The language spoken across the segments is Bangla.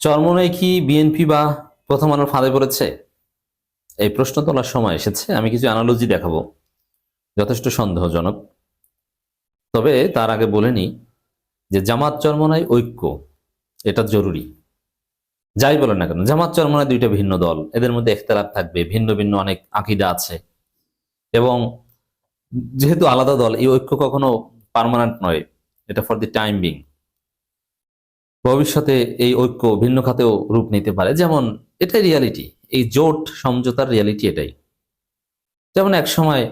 চরমনায় কি বিএনপি বা প্রথম আলোর ফাঁদে পড়েছে? এই প্রশ্ন তোলার সময় এসেছে, আমি কিছু অ্যানালজি দেখাবো। যথেষ্ট সন্দেহজনক। তবে তার আগে বলে নিই যে জামাত চরমনায় ঐক্য, এটা জরুরি। যাই বলেন না কেন, জামাত চরমনায় দুইটা ভিন্ন দল, এদের মধ্যে একতলাপ থাকবে, ভিন্ন ভিন্ন অনেক আকিদা আছে। এবং যেহেতু আলাদা দল, এই ঐক্য কখনো পার্মানেন্ট নয়, এটা ফর দি টাইম বিং ভবিষ্যতে এই ঐক্য ভিন্ন খাতেও রূপ নিতে পারে। যেমন, এটাই রিয়ালিটি এই জোট সমঝোতার রিয়ালিটি এটাই। যেমন এক সময়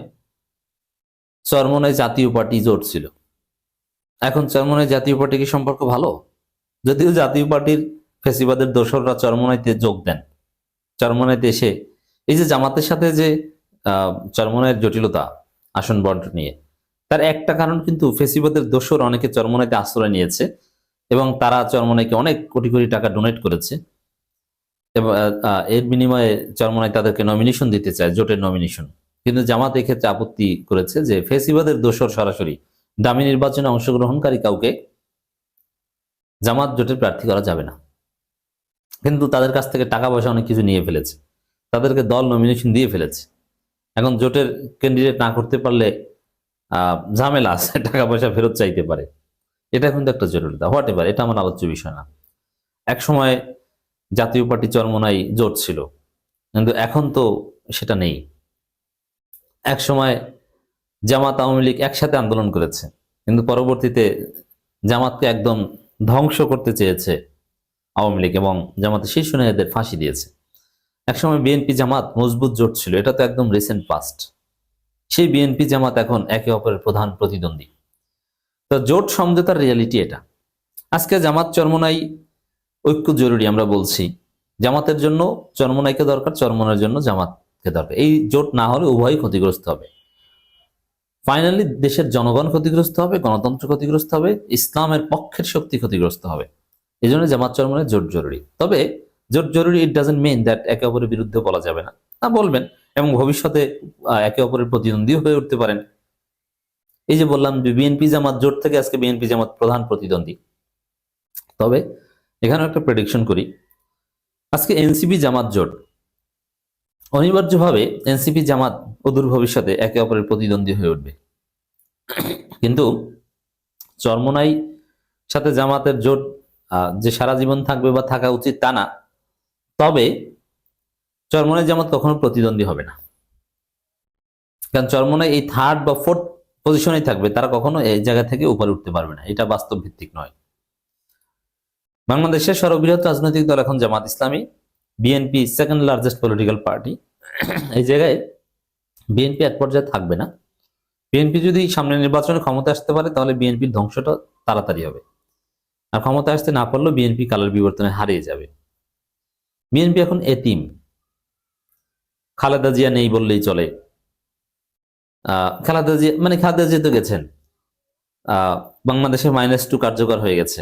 চরমনায় জাতীয় পার্টি জোট ছিল। এখন চরমনায় জাতীয় পার্টি কি সম্পর্ক ভালো? যদিও জাতীয় পার্টির ফেসিবাদের দোসররা চরমনাইতে যোগ দেন। চরমনাইতে এসে, এই যে জামাতের সাথে যে চরমনায়ের জটিলতা, আসন বন্টন নিয়ে, তার একটা কারণ কিন্তু ফেসিবাদের দোসর অনেকে চরমনাইতে আশ্রয় নিয়েছে। এবং তারা চরমনাইকে অনেক কোটি কোটি টাকা ডোনেট করেছে। এর বিনিময়ে চরমনাই তাদেরকে নমিনেশন দিতে চায়, জোটের নমিনেশন কিন্তু জামাত এক্ষেত্রে আপত্তি করেছে যে ফেসিবাদের দোসর সরাসরি দামি নির্বাচনে অংশগ্রহণকারী কাউকে জামাত জোটের প্রার্থী করা যাবে না। কিন্তু তাদের কাছ থেকে টাকা পয়সা অনেক কিছু নিয়ে ফেলেছে। তাদেরকে দল নমিনেশন দিয়ে ফেলেছে। এখন জোটের ক্যান্ডিডেট না করতে পারলে ঝামেলা আছে, টাকা পয়সা ফেরত চাইতে পারে। এটা কিন্তু একটা জরুরিতা হোয়াট এভার এটা আমার আলোচ্য বিষয় না। এক সময় জাতীয় পার্টি চরমনাই জোট ছিল, কিন্তু এখন তো সেটা নেই। এক সময় জামাত আওয়ামী লীগ একসাথে আন্দোলন করেছে, কিন্তু পরবর্তীতে জামাতকে একদম ধ্বংস করতে চেয়েছে আওয়ামী লীগ এবং জামাতের শীর্ষ নেতাদের ফাঁসি দিয়েছে। একসময় বিএনপি জামাত মজবুত জোট ছিল, এটা তো একদম রিসেন্ট পাস্ট সেই বিএনপি জামাত এখন একে অপরের প্রধান প্রতিদ্বন্দ্বী। তো জোট সমঝোতার রিয়ালিটি এটা। আজকে জামাত চরমনাই ঐক্য জরুরি আমরা বলছি। জামাতের জন্য চরমনাইকে দরকার, চরমনার জন্য জামাতকে দরকার। এই জোট না হলে উভয়ই ক্ষতিগ্রস্ত হবে। ফাইনালি দেশের জনগণ ক্ষতিগ্রস্ত হবে, গণতন্ত্র ক্ষতিগ্রস্ত হবে, ইসলামের পক্ষের শক্তি ক্ষতিগ্রস্ত হবে। এই জন্য জামাত চরমনের জোট জরুরি। তবে জোট জরুরি ইট ডাজেন্ট মিন দ্যাট একে অপরের বিরুদ্ধে বলা যাবে না। তা বলবেন এবং ভবিষ্যতে একে অপরের প্রতিদ্বন্দ্বী হয়ে উঠতে পারেন। এই যে বললাম যে বিএনপি জামাত জোট থেকে আজকে বিএনপি জামাত প্রধান প্রতিদ্বন্দ্বী। তবে এখানে একটা প্রেডিকশন করি। আজকে এনসিপি জামাত জোট, অনিবার্যভাবে এনসিপি জামাত অদূর ভবিষ্যতে একে অপরের প্রতিদ্বন্দ্বী হয়ে উঠবে। কিন্তু চরমনাই সাথে জামাতের জোট যে সারা জীবন থাকবে বা থাকা উচিত তা না। তবে চরমনাই জামাত কখনো প্রতিদ্বন্দ্বী হবে না। কারণ চরমনাই এই থার্ড বা ফোর্থ পজিশনেই থাকবে, তারা কখনো এই জায়গা থেকে উপরে উঠতে পারবে না। এটা বাস্তব ভিত্তিক নয়। বাংলাদেশের সর্ববৃহৎ রাজনৈতিক দল এখন Jamaat Islami BNP second largest political party এই জায়গায় বিএনপি এক পর্যায়ে থাকবে না। বিএনপি যদি সামনে নির্বাচনে ক্ষমতা আসতে পারে, তাহলে বিএনপির ধ্বংসটা তাড়াতাড়ি হবে। আর ক্ষমতা আসতে না পারলেও বিএনপি কালার বিবর্তনে হারিয়ে যাবে। বিএনপি এখন এতিম। খালেদা জিয়া নেই বললেই চলে। খালেদা জিয়া মানে খালেদা জিয়া তো গেছেন। বাংলাদেশে মাইনাস টু কার্যকর হয়ে গেছে।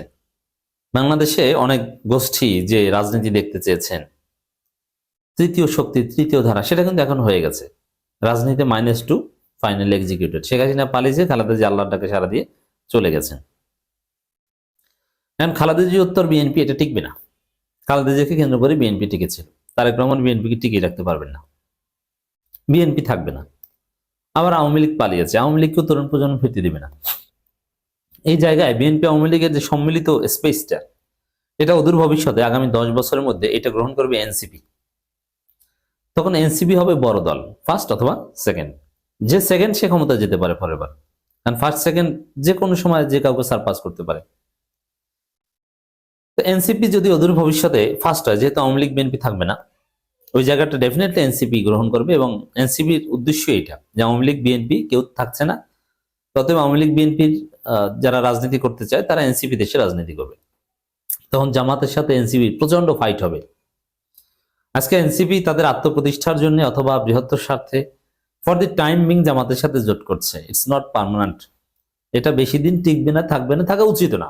বাংলাদেশে অনেক গোষ্ঠী যে রাজনীতি দেখতে চেয়েছেন, তৃতীয় শক্তি, তৃতীয় ধারা, সেটা কিন্তু এখন হয়ে গেছে। রাজনীতিতে minus two final executed Sheikh Hasina পালিয়েছে, খালেদা জিয়া আল্লাহর ডাকে সারা দিয়ে চলে গেছেন। এখন খালেদা জিয়া উত্তর বিএনপি এটা টিকবে না। খালেদা জিয়াকে কেন্দ্র করে বিএনপি টিকেছিল তারেক রহমান বিএনপিকে টিকিয়ে রাখতে পারবেন না। বিএনপি থাকবে না। আবার আওয়ামী লীগ পালিয়েছে। আওয়ামী লীগকেও তরুণ প্রজন্ম ফিরতে দিবে না। এই জায়গায় বিএনপি আওয়ামী লীগের যে সম্মিলিত স্পেসটা এটা অদূর ভবিষ্যতে, আগামী দশ বছরের মধ্যে এটা গ্রহণ করবে এনসিপি তখন এনসিপি হবে বড় দল ফার্স্ট অথবা সেকেন্ড যে সেকেন্ড সে ক্ষমতা যেতে পারে পরের বার কারণ ফার্স্ট সেকেন্ড যে কোনো সময় যে কাউকে সারপাস করতে পারে। তো এনসিপি যদি অদূর ভবিষ্যতে ফার্স্ট হয়, যেহেতু আওয়ামী লীগ বিএনপি থাকবে না ওই জায়গাটা ডেফিনেটলি এনসিপি গ্রহণ করবে এবং এনসিপির উদ্দেশ্য এটা যে আওয়ামী লীগ বিএনপি কেউ থাকছে না। ততএব আওয়ামী লীগ বিএনপির যারা রাজনীতি করতে চায় তারা এনসিপি দেশে রাজনীতি করবে। তখন জামাতের সাথে এনসিপি প্রচণ্ড ফাইট হবে। আজকে এনসিপি তাদের আত্মপ্রতিষ্ঠার জন্য অথবা বৃহত্তর স্বার্থে ফর দি টাইম বিং জামাতের সাথে জোট করছে। ইটস নট পার্মানেন্ট এটা বেশি দিন টিকবে না, থাকবে না, থাকা উচিত না।